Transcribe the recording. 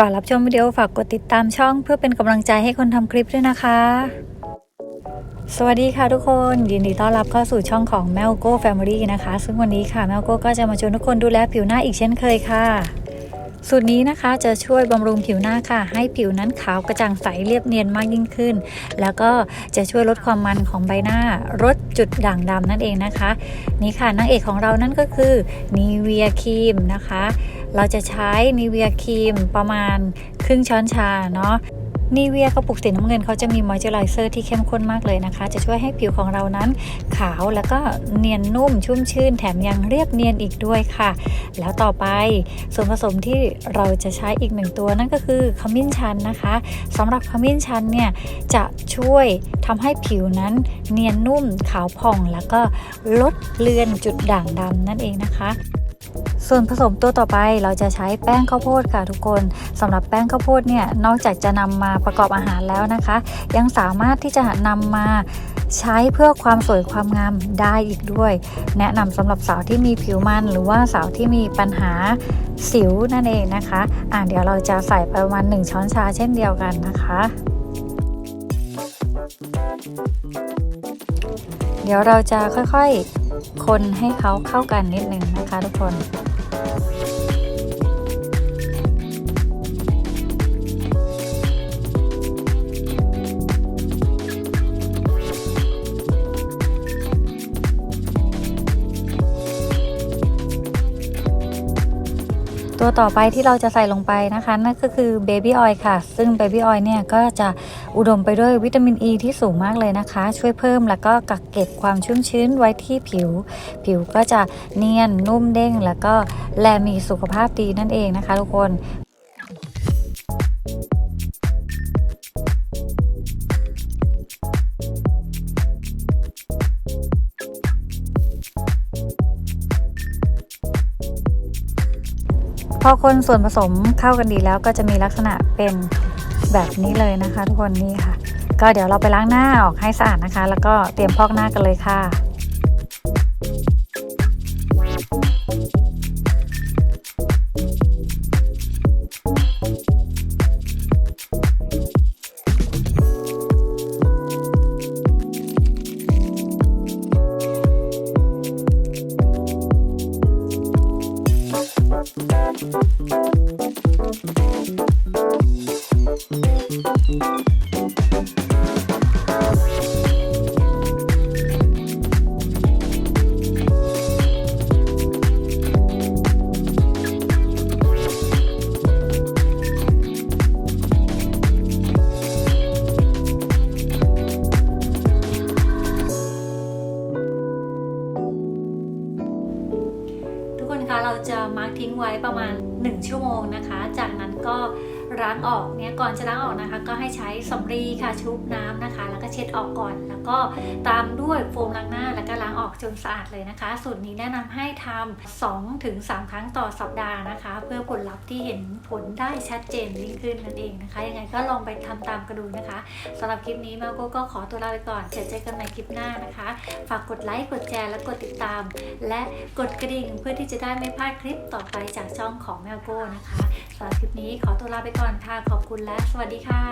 ก่อนรับชมวิดีโอฝากกดติดตามช่อง เพื่อเป็นกำลังใจให้คนทำคลิปด้วยนะคะ สวัสดีค่ะทุกคนยินดีต้อนรับเข้าสู่ช่องของแมวโก้แฟมิลี่นะคะ ซึ่งวันนี้ค่ะแมวโก้ก็จะมาชวนทุกคนดูแลผิวหน้าอีกเช่นเคยค่ะ สูตรนี้นะคะจะช่วยบำรุงผิวหน้าค่ะ ให้ผิวนั้นขาวกระจ่างใสเรียบเนียนมากยิ่งขึ้น แล้วก็จะช่วยลดความมันของใบหน้าลดจุดด่างดำนั่นเองนะคะ นี่ค่ะนางเอกของเรานั่นก็คือนีเวียครีมนะคะ เราจะใช้นีเวียครีมประมาณครึ่งช้อนชาเนาะ นีเวียกระปุกสีน้ำเงินเขาจะมีมอยเจอไรเซอร์ที่เข้มข้นมากเลยนะคะ จะช่วยให้ผิวของเรานั้นขาวแล้วก็เนียนนุ่มชุ่มชื่น แถมยังเรียบเนียนอีกด้วยค่ะ แล้วต่อไปส่วนผสมที่เราจะใช้อีกหนึ่งตัวนั่นก็คือขมิ้นชันนะคะสำหรับขมิ้นชันเนี่ยจะช่วยทำให้ผิวนั้นเนียนนุ่มขาวผ่องแล้วก็ลดเลือนจุดด่างดำนั่นเองนะคะ ส่วนผสมตัวต่อไปเราจะใช้แป้งข้าวโพดค่ะทุกคนสำหรับแป้งข้าวโพดเนี่ยนอกจากจะนำมาประกอบอาหารแล้วนะคะ ยังสามารถที่จะนำมาใช้เพื่อความสวยความงามได้อีกด้วย แนะนำสำหรับสาวที่มีผิวมัน หรือว่าสาวที่มีปัญหาสิวนั่นเองนะคะอ่าเดี๋ยวเราจะใส่ไปประมาณ 1 ช้อนชาเช่นเดียวกันนะคะเดี๋ยวเราจะค่อยๆ คนให้เขาเข้ากันนิดนึงนะคะทุกคน Bye. ตัวต่อไปที่เราจะใส่ลงไปนะคะ นั่นก็คือเบบี้ออยล์ค่ะ ซึ่งเบบี้ออยล์เนี่ยก็จะอุดมไปด้วยวิตามินอ e ีที่สูงมากเลยนะคะ ช่วยเพิ่มแล้วก็กักเก็บความชุ่มชื้นไว้ที่ผิว ผิวก็จะเนียนนุ่มเด้ง แล้วก็แลมีสุขภาพดีนั่นเองนะคะทุกคน อคนส่วนผสมเข้ากันดีแล้วก็จะมีลักษณะเป็นแบบนี้เลยนะคะ ทุกคนนี่ค่ะ ก็เดี๋ยวเราไปล้างหน้าออกให้สะอาดนะคะ แล้วก็เตรียมพอกหน้ากันเลยค่ะ ทุกคนคะเราจะมาร์กทิ้งไว้ประมาณ 1 ชั่วโมงนะคะ จากนั้นก็ ล้างออกเนี่ยก่อนจะล้างออกนะคะ ก็ให้ใช้สำลีค่ะชุบน้ำนะคะ แล้วก็เช็ดออกก่อน แล้วก็ตามด้วยโฟมล้างหน้า แล้วก็ล้างออกจนสะอาดเลยนะคะ สูตรนี้แนะนำให้ทำ2ถึง3ครั้งต่อสัปดาห์นะคะ เพื่อผลลัพธ์ที่เห็นผลได้ชัดเจนยิ่งขึ้นนั่นเองนะคะ ยังไงก็ลองไปทำตามกันดูนะคะสำหรับคลิปนี้มาโกก็ขอตัวลาไปก่อนเจอกันใหม่คลิปหน้านะคะ ฝากกดไลค์กดแชร์และกดติดตาม และกดกระดิ่งเพื่อที่จะได้ไม่พลาดคลิปต่อไปจากช่องของแมวโก้นะคะสำหรับคลิปนี้ขอตัวลาไปก่อนก่อนค่ะ ขอบคุณและสวัสดีค่ะ